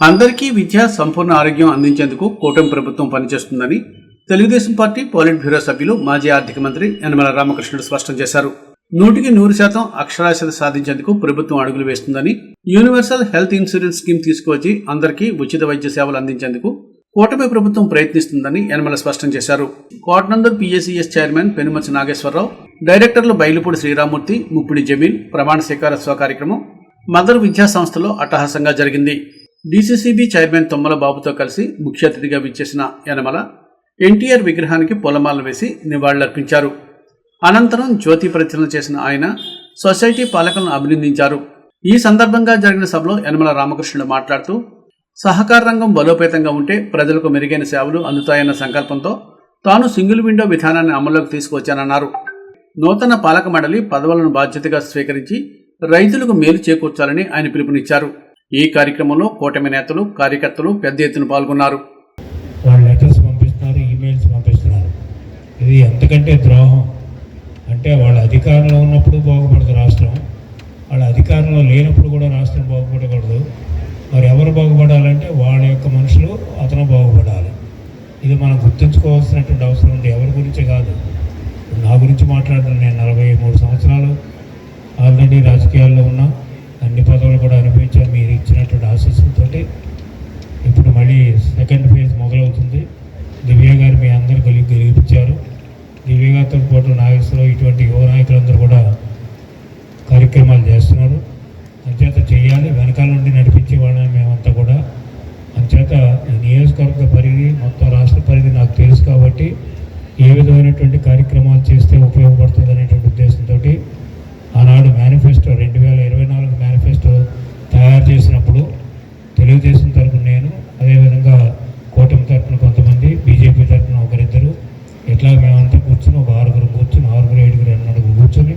అందరికీ విద్య సంపూర్ణ ఆరోగ్యం అందించేందుకు కూటమి ప్రభుత్వం పనిచేస్తుందని తెలుగుదేశం పార్టీ పోలిట్ బ్యూరో సభ్యులు మాజీ ఆర్థిక మంత్రి యనమల రామకృష్ణుడు స్పష్టం చేశారు. నూటికి నూరు శాతం అక్షరాస్యత సాధించేందుకు ప్రభుత్వం అడుగులు వేస్తుందని యూనివర్సల్ హెల్త్ ఇన్సూరెన్స్ స్కీమ్ తీసుకువచ్చి అందరికీ ఉచిత వైద్య సేవలు అందించేందుకు కూటమి ప్రభుత్వం ప్రయత్నిస్తుందని యనమల స్పష్టం చేశారు. కోటనందర్ పిఎస్సిఎస్ చైర్మన్ పెనుమచ్చ నాగేశ్వరరావు డైరెక్టర్లు బైలుపూడి శ్రీరామూర్తి ముప్పిడి జమీల్ ప్రమాణ స్వీకారోత్సవ కార్యక్రమం మదర్ విద్యా సంస్థలో అట్టహాసంగా జరిగింది. డీసీసీబీ చైర్మన్ తొమ్మల బాబుతో కలిసి ముఖ్య అతిథిగా విచ్చేసిన యనమల ఎన్టీఆర్ విగ్రహానికి పొలమాలను వేసి నివాళులర్పించారు. అనంతరం జ్యోతి ప్రచురణ చేసిన ఆయన సొసైటీ పాలకులను అభినందించారు. ఈ సందర్భంగా జరిగిన సభలో యనమల రామకృష్ణుడు మాట్లాడుతూ సహకార రంగం బలోపేతంగా ఉంటే ప్రజలకు మెరుగైన సేవలు అందుతాయన్న సంకల్పంతో తాను సింగిల్ విండో విధానాన్ని అమల్లోకి తీసుకువచ్చానన్నారు. నూతన పాలక మండలి పదవులను బాధ్యతగా స్వీకరించి రైతులకు మేలు చేకూర్చాలని ఆయన పిలుపునిచ్చారు. ఈ కార్యక్రమంలో కూటమి నేతలు కార్యకర్తలు పెద్ద ఎత్తున పాల్గొన్నారు. వాళ్ళు లెటర్స్ పంపిస్తున్నారు ఈమెయిల్స్ పంపిస్తున్నారు. ఇది ఎంతకంటే ద్రోహం. అంటే వాళ్ళ అధికారంలో ఉన్నప్పుడు బాగుపడదు రాష్ట్రం. వాళ్ళ అధికారంలో లేనప్పుడు కూడా రాష్ట్రం బాగుపడకూడదు. మరి ఎవరు బాగుపడాలంటే వాళ్ళ యొక్క మనుషులు అతను బాగుపడాలి. ఇది మనం గుర్తుంచుకోవాల్సినటువంటి అవసరం ఉంది. ఎవరి గురించి కాదు. నా గురించి మాట్లాడడం నేను నలభై మూడు సంవత్సరాలు ఆల్రెడీ రాజకీయాల్లో ఉన్నా. అన్ని పదవులు కూడా అనుభవించాను మీరు ఇచ్చినటువంటి ఆశీస్సులతోటి ఇప్పుడు మళ్ళీ సెకండ్ ఫేజ్ మొదలవుతుంది. దివ్య గారు మీ అందరు కలిగి గెలిపించారు. దివ్య గారితో పాటు నాగేశ్వరరావు ఇటువంటి యువ నాయకులందరూ కూడా కార్యక్రమాలు చేస్తున్నారు. అంచేత చేయాలి వెనకాల నుండి నడిపించే వాళ్ళని మేమంతా కూడా. అంచేత ఈ నియోజకవర్గ పరిధి మొత్తం రాష్ట్ర పరిధి నాకు తెలుసు కాబట్టి ఏ విధమైనటువంటి కార్యక్రమాలు చేస్తే ఉపయోగపడుతుంది అనేటువంటి ఉద్దేశంతో ఆనాడు మేనిఫెస్టో రెండు వేల ఇరవై నాలుగు మేనిఫెస్టో తయారు చేసినప్పుడు తెలుగుదేశం తరపున నేను అదేవిధంగా కూటమి తరపున కొంతమంది బీజేపీ తరపున ఒకరిద్దరు ఇట్లా మేమంతా కూర్చుని ఒక ఆరుగురు కూర్చుని ఆరుగురు ఏడుగురు నలుగురు కూర్చొని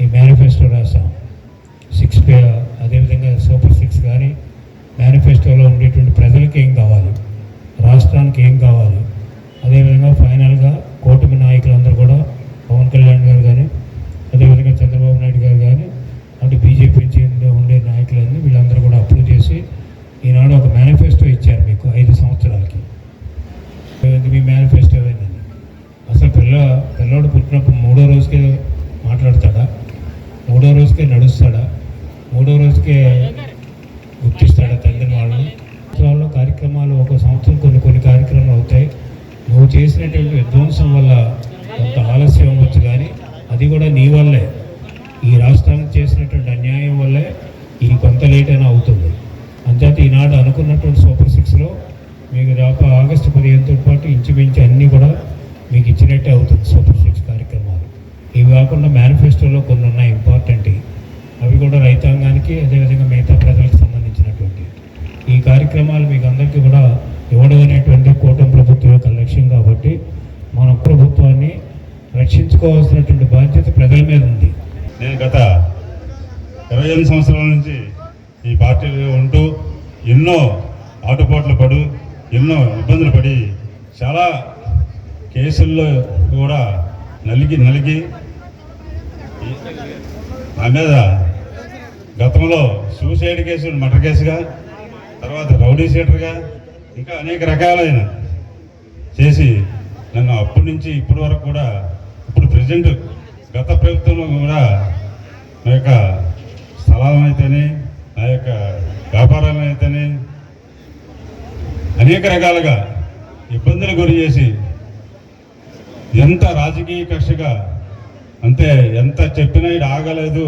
ఈ మేనిఫెస్టో రాసాం. సిక్స్ పే అదేవిధంగా సూపర్ సిక్స్ కానీ మేనిఫెస్టోలో ఉండేటువంటి ప్రజలకు ఏం కావాలి? రాష్ట్రానికి ఏం కావాలి అదేవిధంగా ఫైనల్గా కూటమి నాయకులందరూ కూడా పవన్ కళ్యాణ్ గారు కానీ అదేవిధంగా చంద్రబాబు నాయుడు గారు కానీ అటు బీజేపీ నుంచి ఉండే నాయకులన్నీ వీళ్ళందరూ కూడా అప్రూవ్ చేసి ఈనాడు ఒక మేనిఫెస్టో ఇచ్చారు మీకు ఐదు సంవత్సరాలకి. మీ మేనిఫెస్టో ఏంటండి అసలు పిల్ల పిల్లోడు పుట్టినప్పుడు మూడో రోజుకే మాట్లాడతాడా? మూడో రోజుకే నడుస్తాడా? మూడో రోజుకే గుర్తిస్తాడా తండ్రిని వాళ్ళని సంవత్సరాల్లో కార్యక్రమాలు ఒక సంవత్సరం కొన్ని కొన్ని కార్యక్రమాలు అవుతాయి. నువ్వు చేసినటువంటి విధ్వంసం వల్ల కొంత ఆలస్యం అవ్వచ్చు కానీ అది కూడా నీ వల్లే. ఈ రాష్ట్రానికి చేసినటువంటి అన్యాయం వల్లే ఈ కొంత లేట్ అయినా అవుతుంది. అంచేత ఈనాడు అనుకున్నటువంటి సూపర్ సిక్స్లో మీకు దాకా ఆగస్టు పదిహేనుతో పాటు ఇంచుమించు అన్నీ కూడా మీకు ఇచ్చినట్టే అవుతుంది సూపర్ సిక్స్ కార్యక్రమాలు. ఇవి కాకుండా మేనిఫెస్టోలో కొన్ని ఉన్నాయి ఇంపార్టెంట్ అవి కూడా రైతాంగానికి అదేవిధంగా మిగతా ప్రజలకు సంబంధించినటువంటి. ఈ కార్యక్రమాలు మీకు అందరికీ కూడా ఇవ్వడం అనేటువంటి కూటమి ప్రభుత్వం యొక్క లక్ష్యం కాబట్టి మన ప్రభుత్వాన్ని రక్షించుకోవాల్సినటువంటి బాధ్యత ప్రజల మీద ఉంది. నేను గత ఇరవై ఎనిమిది సంవత్సరాల నుంచి ఈ పార్టీలో ఉంటూ ఎన్నో ఆటుపాట్లు పడు ఎన్నో ఇబ్బందులు పడి చాలా కేసుల్లో కూడా నలిగి నలిగి నా మీద గతంలో సూసైడ్ కేసులు మర్డర్ కేసుగా తర్వాత రౌడీ షీటర్గా ఇంకా అనేక రకాలైన చేసి నన్ను అప్పటి నుంచి ఇప్పటి వరకు కూడా ఇప్పుడు ప్రజెంట్ గత ప్రభుత్వంలో కూడా నా యొక్క అనేక రకాలుగా ఇబ్బందులు గురి చేసి ఎంత రాజకీయ కక్షగా అంతే ఎంత చెప్పినా ఇది ఆగలేదు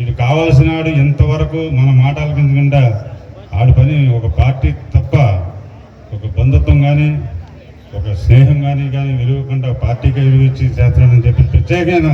ఇది కావాల్సిన వాడు ఇంతవరకు మన మాట ఆలకించకుండా ఆడి పని ఒక పార్టీ తప్ప ఒక బంధుత్వం కానీ ఒక స్నేహం కానీ కానీ విలువకుండా పార్టీకి విలువించి చేస్తానని చెప్పి ప్రత్యేకమైన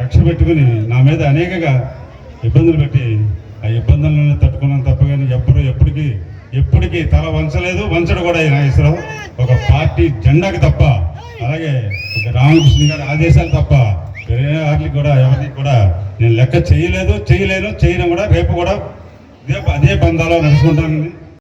కక్ష పెట్టుకుని నా మీద అనేకగా ఇబ్బందులు పెట్టి ఆ ఇబ్బందులను తట్టుకున్నాను తప్ప కానీ ఎప్పుడు ఎప్పటికీ ఎప్పటికీ తల వంచలేదు వంచడు కూడా ఈ నాగేశ్వరరావు. ఒక పార్టీ జెండాకి తప్ప అలాగే ఒక రామకృష్ణ గారి ఆదేశాలు తప్ప వేరే వాటికి కూడా ఎవరికి కూడా నేను లెక్క చేయలేదు చేయలేను చేయను కూడా రేపు కూడా ఇదే అదే బంధాలో నడుచుకుంటాను.